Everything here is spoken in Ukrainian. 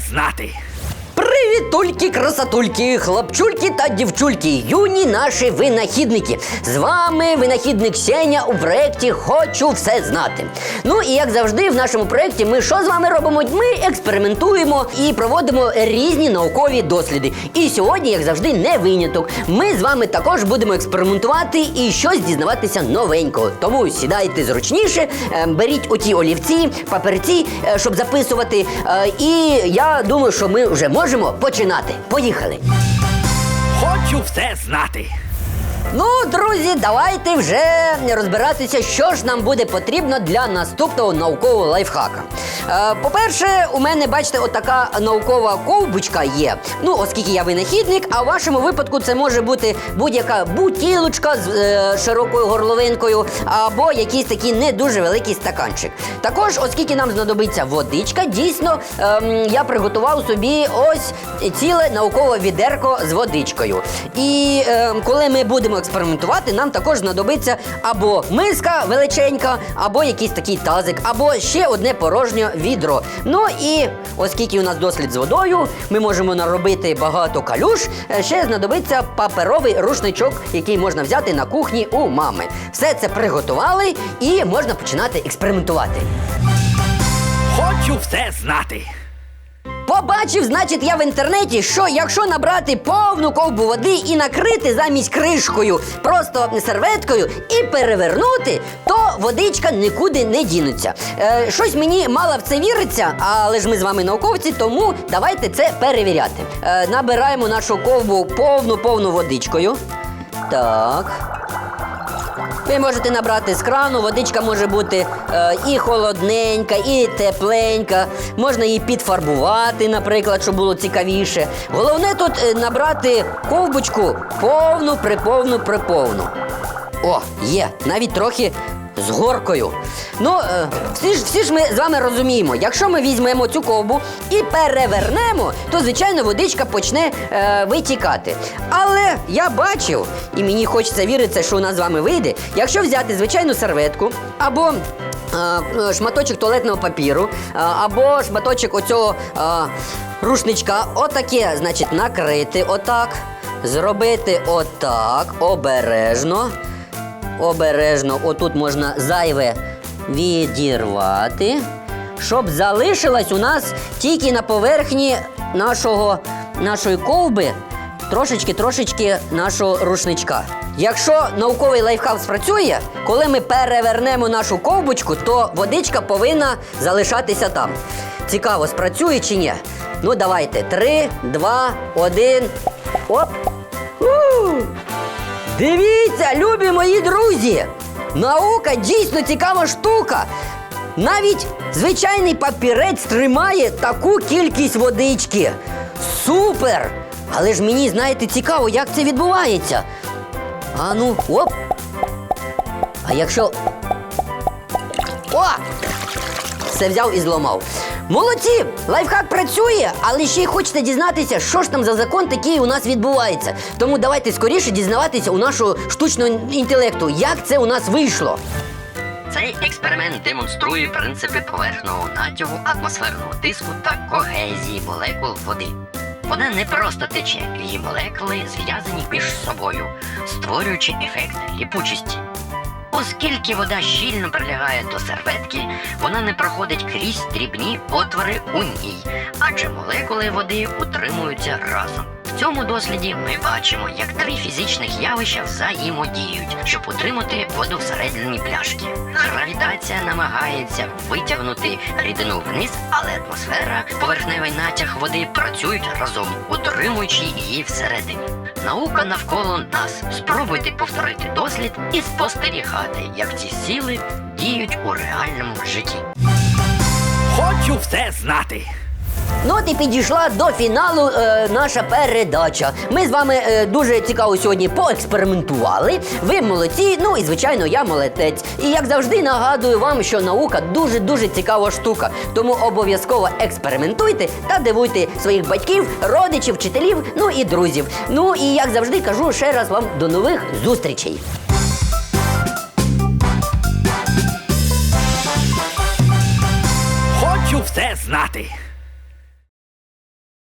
знати. Привітульки, красотульки, хлопчульки та дівчульки, юні наші винахідники. З вами винахідник Сеня у проєкті Хочу все знати. Ну і як завжди, в нашому проєкті ми що з вами робимо? Ми експериментуємо і проводимо різні наукові досліди. І сьогодні, як завжди, не виняток. Ми з вами також будемо експериментувати і щось дізнаватися новенького. Тому сідайте зручніше, е, беріть оті олівці, паперці, е, щоб записувати. Е, І я думаю, що ми вже можемо починати. Поїхали. Хочу все знати. Ну, друзі, давайте вже розбиратися, що ж нам буде потрібно для наступного наукового лайфхака. Е, по-перше, у мене, бачите, отака наукова ковбочка є. Ну, оскільки я винахідник, а в вашому випадку це може бути будь-яка бутілочка з е, широкою горловинкою або якийсь такий не дуже великий стаканчик. Також, оскільки нам знадобиться водичка, дійсно ем, я приготував собі ось ціле наукове відерко з водичкою. І ем, коли ми будемо експериментувати, нам також знадобиться або миска величенька, або якийсь такий тазик, або ще одне порожнє відро. Ну і оскільки у нас дослід з водою, ми можемо наробити багато калюш. е, Ще знадобиться паперовий рушничок, який можна взяти на кухні у мами. Все це приготували і можна починати експериментувати. Хочу все знати. Побачив, значить, я в інтернеті, що якщо набрати повну ковбу води і накрити замість кришкою просто серветкою і перевернути, то водичка нікуди не дінеться. Е, щось мені мало в це віриться, але ж ми з вами науковці, тому давайте це перевіряти. Е, набираємо нашу ковбу повну-повну водичкою. Так. Ви можете набрати з крану, водичка може бути е, і холодненька, і тепленька. Можна її підфарбувати, наприклад, щоб було цікавіше. Головне тут е, набрати ковбочку повну, приповну, приповну. О, є, навіть трохи з горкою. Ну, е, всі ж, всі ж ми з вами розуміємо, якщо ми візьмемо цю ковбу і перевернемо, то звичайно водичка почне е, витікати. Але я бачив, і мені хочеться вірити, що у нас з вами вийде, якщо взяти звичайну серветку або е, шматочок туалетного папіру, е, або шматочок оцього е, рушничка, отаке, значить, накрити отак, зробити отак, обережно. Обережно, отут можна зайве відірвати, щоб залишилась у нас тільки на поверхні нашого, нашої ковби трошечки-трошечки нашого рушничка. Якщо науковий лайфхак спрацює, коли ми перевернемо нашу ковбочку, то водичка повинна залишатися там. Цікаво, спрацює чи ні? Ну, давайте. Три, два, один. Оп! У! Дивіться, любі мої друзі! Наука дійсно цікава штука. Навіть звичайний папірець тримає таку кількість водички. Супер! Але ж мені, знаєте, цікаво, як це відбувається. А ну, оп! А якщо. О! Все взяв і зламав. Молодці! Лайфхак працює, але ще й хочете дізнатися, що ж там за закон такий у нас відбувається. Тому давайте скоріше дізнаватися у нашого штучного інтелекту, як це у нас вийшло. Цей експеримент демонструє принципи поверхного натягу, атмосферного тиску та когезії молекул води. Вона не просто тече, її молекули зв'язані між собою, створюючи ефект ліпучості. Оскільки вода щільно прилягає до серветки, вона не проходить крізь дрібні отвори у ній, адже молекули води утримуються разом. В цьому досліді ми бачимо, як три фізичних явища взаємодіють, щоб утримати воду всередині пляшки. Гравітація намагається витягнути рідину вниз, але атмосфера, поверхневий натяг води працюють разом, утримуючи її всередині. Наука навколо нас. Спробуйте повторити дослід і спостерігати, як ці сили діють у реальному житті. Хочу все знати. Ну от і підійшла до фіналу е, наша передача. Ми з вами е, дуже цікаво сьогодні поекспериментували. Ви молодці, ну і звичайно, я молодець. І як завжди нагадую вам, що наука дуже дуже цікава штука. Тому обов'язково експериментуйте та дивуйте своїх батьків, родичів, вчителів, ну і друзів. Ну і як завжди кажу ще раз вам до нових зустрічей. Хочу все знати.